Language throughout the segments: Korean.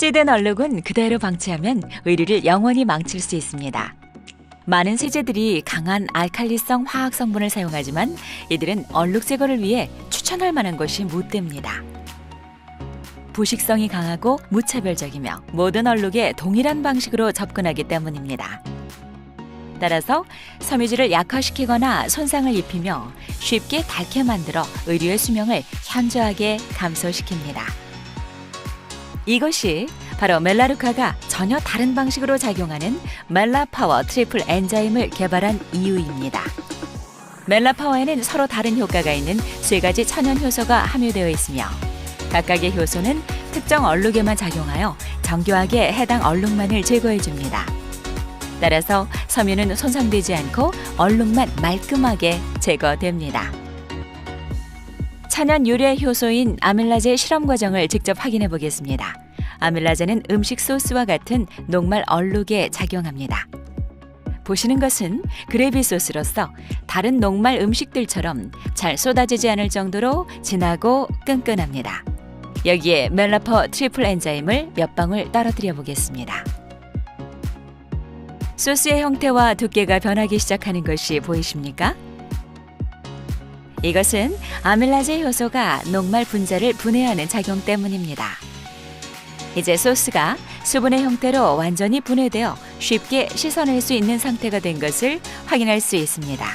찌든 얼룩은 그대로 방치하면 의류를 영원히 망칠 수 있습니다. 많은 세제들이 강한 알칼리성 화학 성분을 사용하지만 이들은 얼룩 제거를 위해 추천할 만한 것이 무대입니다. 부식성이 강하고 무차별적이며 모든 얼룩에 동일한 방식으로 접근하기 때문입니다. 따라서 섬유질을 약화시키거나 손상을 입히며 쉽게 닳게 만들어 의류의 수명을 현저하게 감소시킵니다. 이것이 바로 멜라루카가 전혀 다른 방식으로 작용하는 멜라파워 트리플 엔자임을 개발한 이유입니다. 멜라파워에는 서로 다른 효과가 있는 세 가지 천연 효소가 함유되어 있으며 각각의 효소는 특정 얼룩에만 작용하여 정교하게 해당 얼룩만을 제거해 줍니다. 따라서 섬유는 손상되지 않고 얼룩만 말끔하게 제거됩니다. 천연 유래 효소인 아밀라제 실험 과정을 직접 확인해 보겠습니다. 아밀라제는 음식 소스와 같은 녹말 얼룩에 작용합니다. 보시는 것은 그레이비 소스로서 다른 녹말 음식들처럼 잘 쏟아지지 않을 정도로 진하고 끈끈합니다. 여기에 멜라퍼 트리플 엔자임을 몇 방울 떨어뜨려 보겠습니다. 소스의 형태와 두께가 변하기 시작하는 것이 보이십니까? 이것은 아밀라제 효소가 녹말 분자를 분해하는 작용 때문입니다. 이제 소스가 수분의 형태로 완전히 분해되어 쉽게 씻어낼 수 있는 상태가 된 것을 확인할 수 있습니다.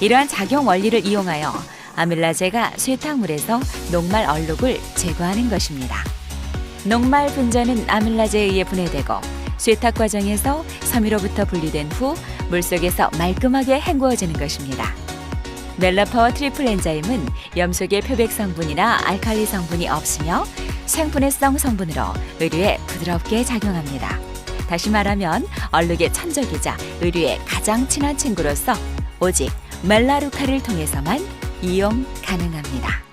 이러한 작용 원리를 이용하여 아밀라제가 쇠탕물에서 녹말 얼룩을 제거하는 것입니다. 녹말 분자는 아밀라제에 의해 분해되고 쇠탁 과정에서 섬유로부터 분리된 후 물속에서 말끔하게 헹구어지는 것입니다. 멜라파워 트리플 엔자임은 염소계 표백 성분이나 알칼리 성분이 없으며 생분해성 성분으로 의류에 부드럽게 작용합니다. 다시 말하면 얼룩의 천적이자 의류의 가장 친한 친구로서 오직 멜라루카를 통해서만 이용 가능합니다.